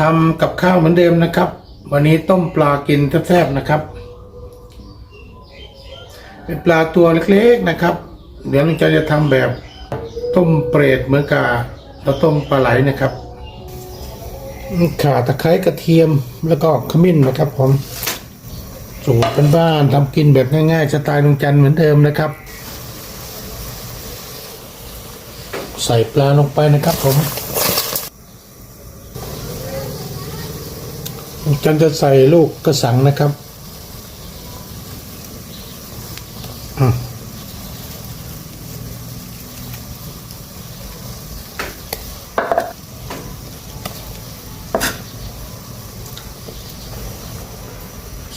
ทำกับข้าวเหมือนเดิมนะครับ วันนี้ต้มปลากินแซ่บๆนะครับ เป็นปลาตัวเล็กๆนะครับ เดี๋ยวลุงจันจะทำแบบต้มเปรตเหมือนกับเราต้มปลาไหลนะครับข่าตะไคร้กระเทียมแล้วก็ขมิ้นนะครับผมสูตรเป็นบ้านทำกินแบบง่ายๆสไตล์ลุงจันเหมือนเดิมนะครับ ใส่ปลาลงไปนะครับผมลุง จันจะใส่ลูกกระสังนะครับ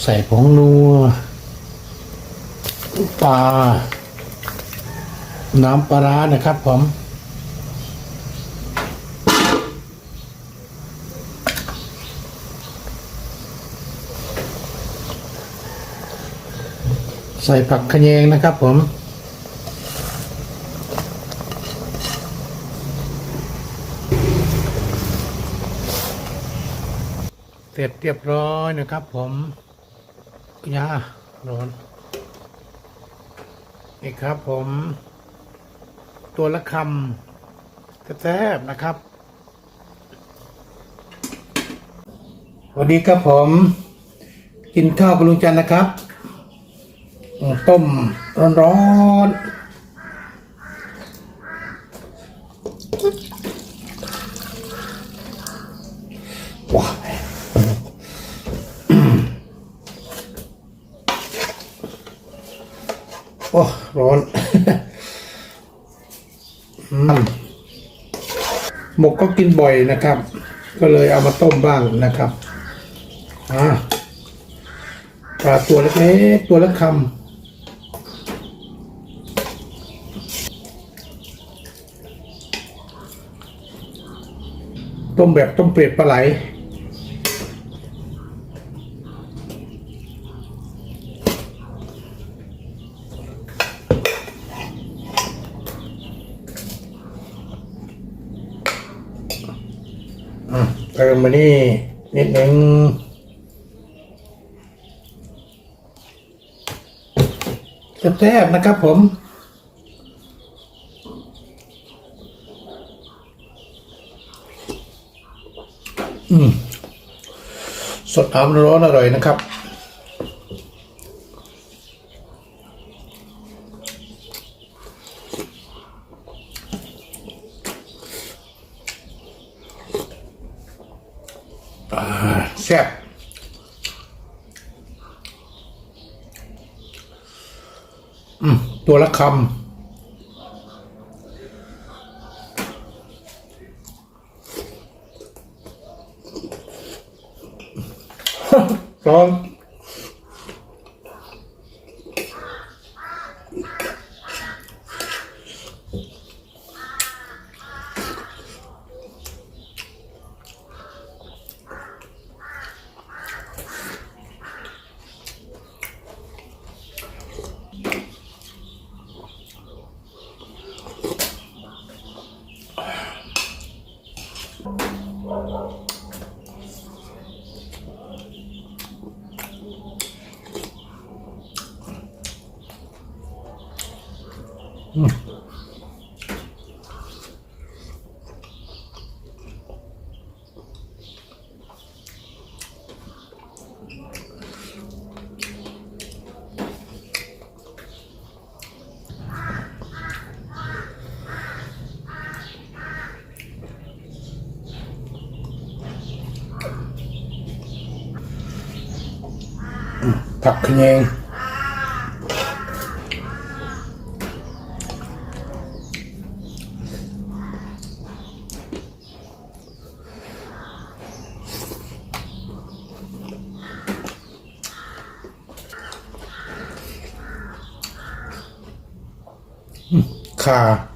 ใส่ผงนัวปลาน้ำปลาร้านะครับผม ส่ผักขะแยงนะครับผม เสร็จเรียบร้อยนะครับผมยาร้อนนี่ครับผม ตัวละคำแซ่บๆนะครับสวัสดีครับผม กินข้าวกับลุงจันนะครับ ต้มร้อนๆว้าวโอ้ร้อนอืมหมกก็กินบ่อยนะครับ ก็เลยเอามาต้มบ้างนะครับอ่าปลาตัวเล็กๆตัวละคำ ต้มแบบต้มเปรตปลาไหล เติมมานี่ นิดนึงแซ่บๆนะครับผม อืมสดน้ำร้อนอร่อยนะครับ แซ่บตัวละคำ ร้อน ผัก car.